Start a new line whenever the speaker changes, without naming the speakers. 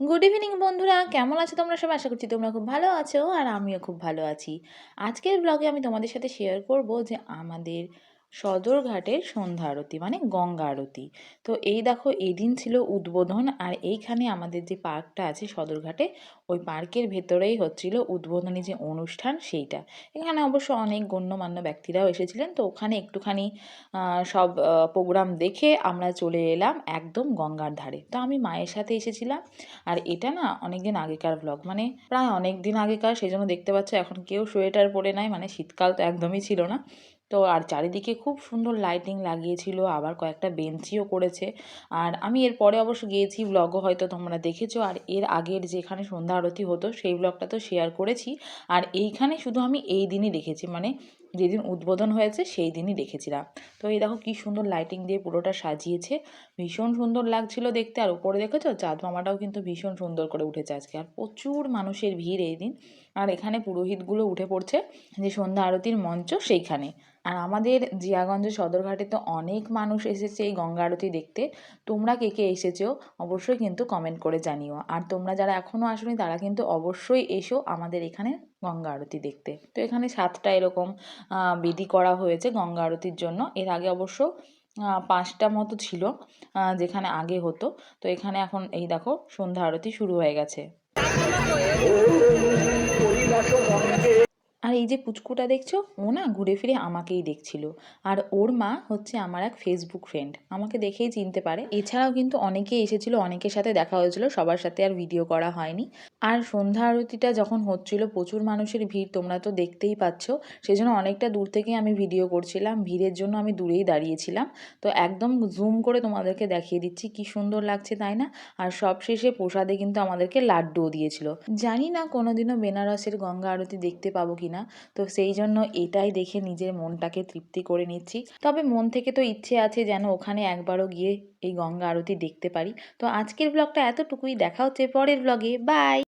Good evening বন্ধুরা। কেমন আছো তোমরা? সব আশা করছি তোমরা খুব ভালো আছো, আর আমিও খুব ভালো আছি। আজকের ব্লগে আমি তোমাদের সাথে শেয়ার করব যে আমাদের সদরঘাটের সন্ধ্যা আরতি মানে গঙ্গা আরতি। তো এই দেখো, এই দিন ছিল উদ্বোধন আর এইখানে আমাদের যে পার্কটা আছে সদরঘাটে ওই পার্কের ভেতরেই হচ্ছিল উদ্বোধনী যে অনুষ্ঠান সেইটা। এখানে অবশ্য অনেক গণ্যমান্য ব্যক্তিরাও এসেছিলেন, তো ওখানে একটুখানি সব প্রোগ্রাম দেখে আমরা চলে এলাম একদম গঙ্গার ধারে। তো আমি মায়ের সাথে এসেছিলাম আর এটা না অনেক দিন আগেকার ব্লগ মানে প্রায় অনেক দিন আগেকার, সেই জন্য দেখতে পাচ্ছ এখন কেউ সোয়েটার পরে নাই মানে শীতকাল তো একদমই ছিল না। তো আর চারিদিকে খুব সুন্দর লাইটিং লাগিয়েছিল, আবার কয়েকটা বেঞ্চিও করেছে। আর আমি এর পরে অবশ্য গিয়েছি ব্লগও হয়তো তোমরা দেখেছ, আর এর আগের যেখানে সন্ধ্যা আরতি হতো, সেই ব্লগটা তো শেয়ার করেছি। আর এইখানে শুধু আমি এই দিনই দেখেছি মানে যেদিন উদ্বোধন হয়েছে সেই দিনই দেখেছিলাম। তো এই দেখো কি সুন্দর লাইটিং দিয়ে পুরোটা সাজিয়েছে। ভীষণ সুন্দর লাগছিল দেখতে। আর উপরে দেখেছ? চাঁদ মামাটাও কিন্তু ভীষণ সুন্দর করে উঠেছে আজকে। আর প্রচুর মানুষের ভিড় এই দিন। আর এখানে পুরোহিতগুলো উঠে পড়ছে যে সন্ধ্যা আরতির মঞ্চ সেইখানে। আর আমাদের জিয়াগঞ্জ সদরঘাটে তো অনেক মানুষ এসেছে এই গঙ্গা আরতি দেখতে। তোমরা কে কে এসেছ অবশ্যই কিন্তু কমেন্ট করে জানিও। আর তোমরা যারা এখনও আসোনি তারা কিন্তু অবশ্যই এসো আমাদের এখানে গঙ্গা আরতি দেখতে। তো এখানে সাতটা এরকম বেদি করা হয়েছে গঙ্গা আরতির জন্য। এর আগে অবশ্য পাঁচটা মতো ছিল যেখানে আগে হতো। তো এখানে এখন এই দেখো, সন্ধ্যা আরতি শুরু হয়ে গেছে। আর এই যে পুচকুটা দেখছ, ও না ঘুরে ফিরে আমাকেই দেখছিল। আর ওর মা হচ্ছে আমার এক ফেসবুক ফ্রেন্ড আমাকে দেখেই চিনতে পারে। এছাড়াও কিন্তু অনেকেই এসেছিল, অনেকের সাথে দেখা হয়েছিল, সবার সাথে আর ভিডিও করা হয়নি। আর সন্ধ্যা আরতিটা যখন হচ্ছিল, প্রচুর মানুষের ভিড়, তোমরা তো দেখতেই পাচ্ছ। সেই জন্য অনেকটা দূর থেকেই আমি ভিডিও করছিলাম, ভিড়ের জন্য আমি দূরেই দাঁড়িয়েছিলাম। তো একদম জুম করে তোমাদেরকে দেখিয়ে দিচ্ছি, কি সুন্দর লাগছে, তাই না? আর সব শেষে প্রসাদে কিন্তু আমাদেরকে লাড্ডুও দিয়েছিল। জানি না কোনোদিনও বেনারসের গঙ্গা আরতি দেখতে পাবো কিনা না তো সেই জন্য এটাই দেখে নিজের মনটাকে তৃপ্তি করে নিচ্ছি। তবে মন থেকে তো ইচ্ছে আছে যেন ওখানে একবারও গিয়ে এই গঙ্গা আরতি দেখতে পারি। তো আজকের ব্লগটা এতটুকুই। দেখা হচ্ছে পরের ব্লগে। বাই!